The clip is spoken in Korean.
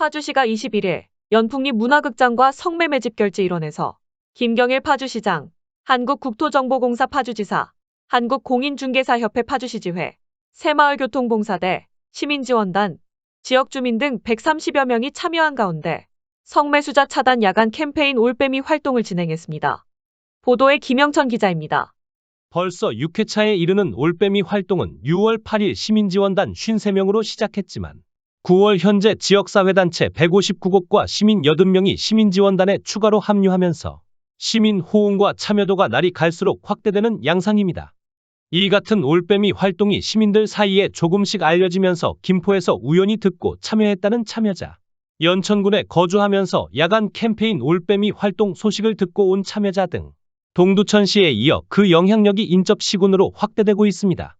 파주시가 21일 연풍리 문화극장과 성매매 집결지 일원에서 김경일 파주시장, 한국국토정보공사 파주지사, 한국공인중개사협회 파주시지회, 새마을교통봉사대, 시민지원단, 지역주민 등 130여 명이 참여한 가운데 성매수자 차단 야간 캠페인 올빼미 활동을 진행했습니다. 보도에 김영천 기자입니다. 벌써 6회차에 이르는 올빼미 활동은 6월 8일 시민지원단 53명으로 시작했지만 9월 현재 지역사회단체 159곳과 시민 80명이 시민지원단에 추가로 합류하면서 시민 호응과 참여도가 날이 갈수록 확대되는 양상입니다. 이 같은 올빼미 활동이 시민들 사이에 조금씩 알려지면서 김포에서 우연히 듣고 참여했다는 참여자, 연천군에 거주하면서 야간 캠페인 올빼미 활동 소식을 듣고 온 참여자 등 동두천시에 이어 그 영향력이 인접시군으로 확대되고 있습니다.